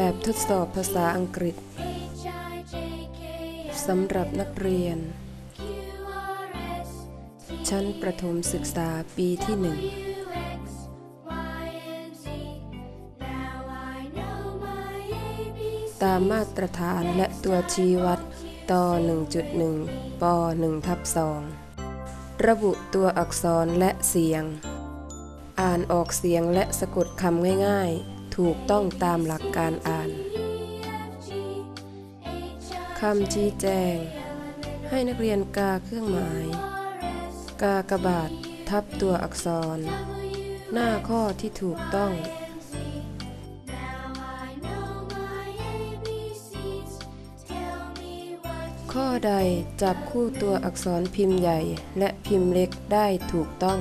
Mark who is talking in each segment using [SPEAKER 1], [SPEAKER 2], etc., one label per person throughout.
[SPEAKER 1] แบบทดสอบภาษาอังกฤษสำหรับนักเรียน ชั้นประถมศึกษาปีที่หนึ่งตามมาตรฐานและตัวชี้วัดต่อ 1.1 ป 1 ทับ 2 ระบุตัวอักษรและเสียง อ่านออกเสียงและสะกดคำง่ายๆ ถูกต้องตามหลักการอ่านคำชี้แจง ให้นักเรียนกาเครื่องหมาย กากระบาททับตัวอักษร หน้าข้อที่ถูกต้อง ข้อใดจับคู่ตัวอักษรพิมพ์ใหญ่และพิมพ์เล็กได้ถูกต้อง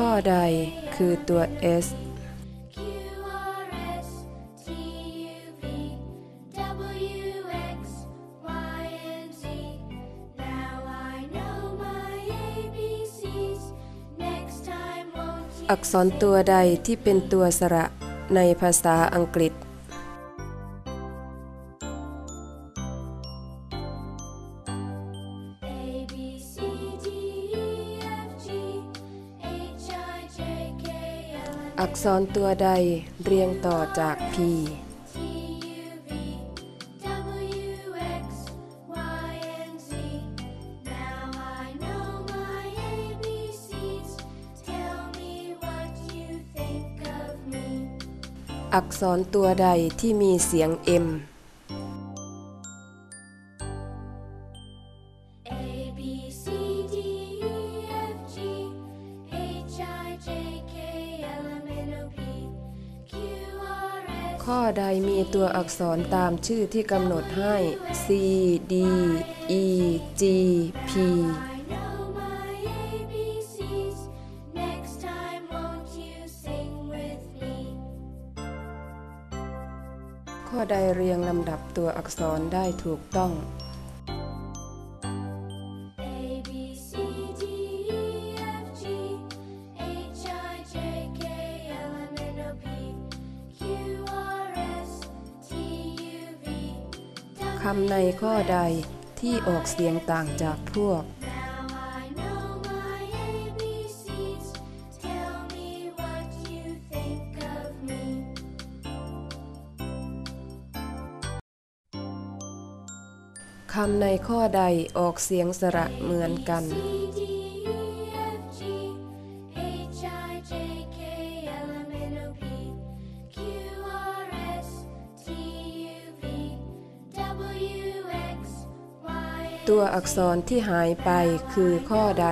[SPEAKER 1] ข้อใดคือตัว S อักษรตัวใดที่เป็นตัวสระในภาษาอังกฤษ อักษรตัวใดเรียงต่อจาก P
[SPEAKER 2] me.
[SPEAKER 1] อักษรตัวใดที่มีเสียง M ข้อใดมีตัวอักษรตามชื่อที่กำหนดให้ C D E G P
[SPEAKER 2] I know my ABCs. Next time, won't you sing with me?
[SPEAKER 1] ข้อใดเรียงลำดับตัวอักษรได้ถูกต้อง คำในข้อใดที่ออกเสียงต่างจากพวก คำในข้อใดออกเสียงสระเหมือนกัน ตัวอักษรที่หายไปคือข้อใด